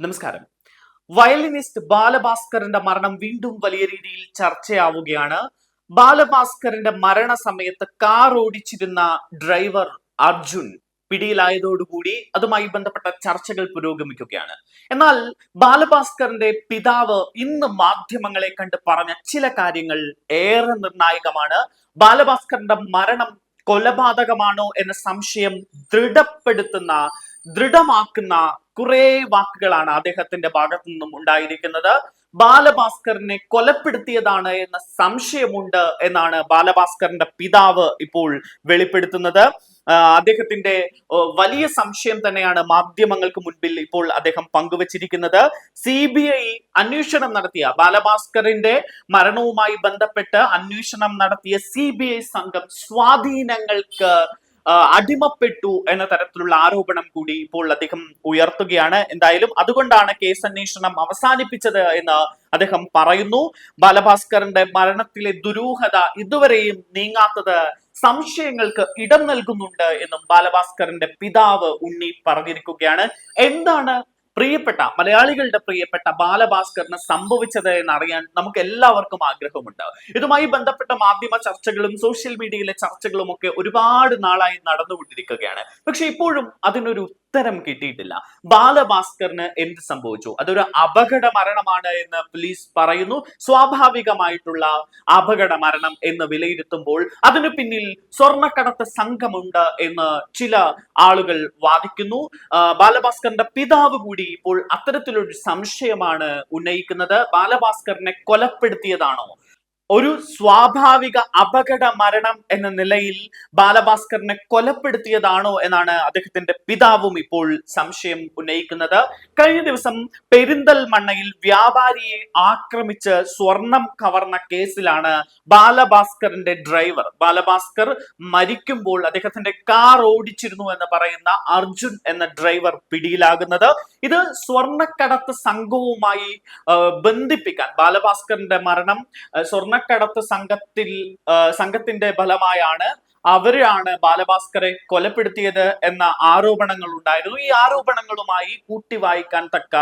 നമസ്കാരം. വയലിനിസ്റ്റ് ബാലഭാസ്കറിന്റെ മരണം വീണ്ടും വലിയ രീതിയിൽ ചർച്ചയാവുകയാണ്. ബാലഭാസ്കറിന്റെ മരണസമയത്ത് കാർ ഓടിച്ചിരുന്ന ഡ്രൈവർ അർജുൻ പിടിയിലായതോടുകൂടി അതുമായി ബന്ധപ്പെട്ട ചർച്ചകൾ പുരോഗമിക്കുകയാണ്. എന്നാൽ ബാലഭാസ്കറിന്റെ പിതാവ് ഇന്ന് മാധ്യമങ്ങളെ കണ്ട് പറഞ്ഞ ചില കാര്യങ്ങൾ ഏറെ നിർണായകമാണ്. ബാലഭാസ്കറിന്റെ മരണം കൊലപാതകമാണോ എന്ന സംശയം ദൃഢപ്പെടുത്തുന്ന ദൃഢമാക്കുന്ന കുറെ വാക്കുകളാണ് അദ്ദേഹത്തിന്റെ ഭാഗത്തു നിന്നും ഉണ്ടായിരിക്കുന്നത്. ബാലഭാസ്കറിനെ കൊലപ്പെടുത്തിയതാണ് എന്ന സംശയമുണ്ട് എന്നാണ് ബാലഭാസ്കറിന്റെ പിതാവ് ഇപ്പോൾ വെളിപ്പെടുത്തുന്നത്. അദ്ദേഹത്തിന്റെ വലിയ സംശയം തന്നെയാണ് മാധ്യമങ്ങൾക്ക് മുൻപിൽ ഇപ്പോൾ അദ്ദേഹം പങ്കുവച്ചിരിക്കുന്നത്. സി ബി ഐ അന്വേഷണം നടത്തിയ ബാലഭാസ്കറിന്റെ മരണവുമായി ബന്ധപ്പെട്ട് അന്വേഷണം നടത്തിയ സി ബി ഐ സംഘം സ്വാധീനങ്ങൾക്ക് അടിമപ്പെട്ടു എന്ന തരത്തിലുള്ള ആരോപണം കൂടി ഇപ്പോൾ അദ്ദേഹം ഉയർത്തുകയാണ്. എന്തായാലും അതുകൊണ്ടാണ് കേസ് അന്വേഷണം അവസാനിപ്പിച്ചത് എന്ന് അദ്ദേഹം പറയുന്നു. ബാലഭാസ്കറിന്റെ മരണത്തിലെ ദുരൂഹത ഇതുവരെയും നീങ്ങാത്തത് സംശയങ്ങൾക്ക് ഇടം നൽകുന്നുണ്ട് എന്നും ബാലഭാസ്കറിന്റെ പിതാവ് ഉണ്ണി പറഞ്ഞിരിക്കുകയാണ്. എന്താണ് പ്രിയപ്പെട്ട മലയാളികളുടെ പ്രിയപ്പെട്ട ബാലഭാസ്കറിന് സംഭവിച്ചത് എന്നറിയാൻ നമുക്ക് എല്ലാവർക്കും ആഗ്രഹമുണ്ട്. ഇതുമായി ബന്ധപ്പെട്ട മാധ്യമ ചർച്ചകളും സോഷ്യൽ മീഡിയയിലെ ചർച്ചകളും ഒക്കെ ഒരുപാട് നാളായി നടന്നുകൊണ്ടിരിക്കുകയാണ്. പക്ഷെ ഇപ്പോഴും അതിനൊരു ഉത്തരം കിട്ടിയിട്ടില്ല. ബാലഭാസ്കറിന് എന്ത് സംഭവിച്ചു? അതൊരു അപകട മരണമാണ് എന്ന് പോലീസ് പറയുന്നു. സ്വാഭാവികമായിട്ടുള്ള അപകട മരണം എന്ന് വിലയിരുത്തുമ്പോൾ അതിനു പിന്നിൽ സ്വർണക്കടത്ത് സംഘമുണ്ട് എന്ന് ചില ആളുകൾ വാദിക്കുന്നു. ബാലഭാസ്കറിന്റെ പിതാവ് കൂടി ഇപ്പോൾ അത്തരത്തിലൊരു സംശയമാണ് ഉന്നയിക്കുന്നത്. ബാലഭാസ്കറിനെ കൊലപ്പെടുത്തിയതാണോ? ഒരു സ്വാഭാവിക അപകട മരണം എന്ന നിലയിൽ ബാലഭാസ്കറിനെ കൊലപ്പെടുത്തിയതാണോ എന്നാണ് അദ്ദേഹത്തിന്റെ പിതാവും ഇപ്പോൾ സംശയം ഉന്നയിക്കുന്നത്. കഴിഞ്ഞ ദിവസം പെരിന്തൽമണ്ണയിൽ വ്യാപാരിയെ ആക്രമിച്ച് സ്വർണം കവർന്ന കേസിലാണ് ബാലഭാസ്കറിന്റെ ഡ്രൈവർ. ബാലഭാസ്കർ മരിക്കുമ്പോൾ അദ്ദേഹത്തിന്റെ കാർ ഓടിച്ചിരുന്നു എന്ന് പറയുന്ന അർജുൻ എന്ന ഡ്രൈവർ പിടിയിലാകുന്നത്. ഇത് സ്വർണക്കടത്ത് സംഘവുമായി ബന്ധിപ്പിക്കാൻ ബാലഭാസ്കറിന്റെ മരണം ആ, സ്വർണക്കടത്ത് സംഘത്തിൽ സംഘത്തിന്റെ ഫലമായാണ് അവരാണ് ബാലഭാസ്കറെ കൊലപ്പെടുത്തിയത് എന്ന ആരോപണങ്ങൾ ഉണ്ടായിരുന്നു. ഈ ആരോപണങ്ങളുമായി കൂട്ടി വായിക്കാൻ തക്ക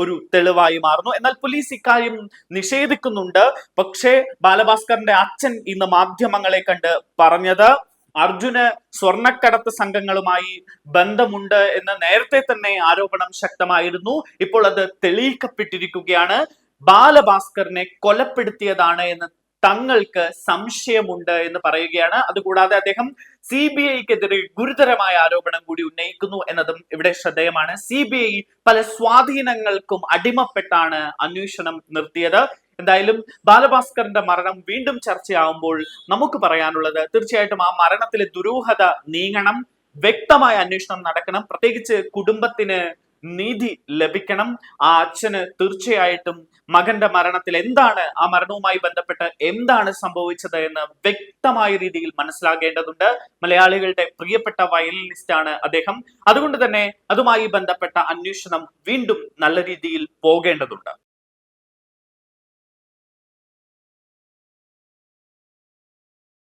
ഒരു തെളിവായി മാറുന്നു. എന്നാൽ പോലീസ് ഇക്കാര്യം നിഷേധിക്കുന്നുണ്ട്. പക്ഷേ ബാലഭാസ്കറിന്റെ അച്ഛൻ ഇന്ന് മാധ്യമങ്ങളെ കണ്ട് പറഞ്ഞത് അർജുന് സ്വർണക്കടത്ത് സംഘങ്ങളുമായി ബന്ധമുണ്ട് എന്ന് നേരത്തെ തന്നെ ആരോപണം ശക്തമായിരുന്നു. ഇപ്പോൾ അത് തെളിയിക്കപ്പെട്ടിരിക്കുകയാണ്. ബാലഭാസ്കറിനെ കൊലപ്പെടുത്തിയതാണ് എന്ന് തങ്ങൾക്ക് സംശയമുണ്ട് എന്ന് പറയുകയാണ്. അതുകൂടാതെ അദ്ദേഹം സി ബി ഐക്കെതിരെ ഗുരുതരമായ ആരോപണം കൂടി ഉന്നയിക്കുന്നു എന്നതും ഇവിടെ ശ്രദ്ധേയമാണ്. സി ബി ഐ പല സ്വാധീനങ്ങൾക്കും അടിമപ്പെട്ടാണ് അന്വേഷണം നിർത്തിയത്. എന്തായാലും ബാലഭാസ്കറിന്റെ മരണം വീണ്ടും ചർച്ചയാവുമ്പോൾ നമുക്ക് പറയാനുള്ളത് തീർച്ചയായിട്ടും ആ മരണത്തിലെ ദുരൂഹത നീങ്ങണം വ്യക്തമായ അന്വേഷണം നടക്കണം. പ്രത്യേകിച്ച് കുടുംബത്തിന് നീതി ലഭിക്കണം. ആ അച്ഛന് തീർച്ചയായിട്ടും മകന്റെ മരണത്തിൽ എന്താണ് ആ മരണവുമായി ബന്ധപ്പെട്ട് എന്താണ് സംഭവിച്ചത് എന്ന് വ്യക്തമായ രീതിയിൽ മനസ്സിലാകേണ്ടതുണ്ട്. മലയാളികളുടെ പ്രിയപ്പെട്ട വയലിനിസ്റ്റ് ആണ് അദ്ദേഹം. അതുകൊണ്ട് തന്നെ അതുമായി ബന്ധപ്പെട്ട അന്വേഷണം വീണ്ടും നല്ല രീതിയിൽ പോകേണ്ടതുണ്ട്.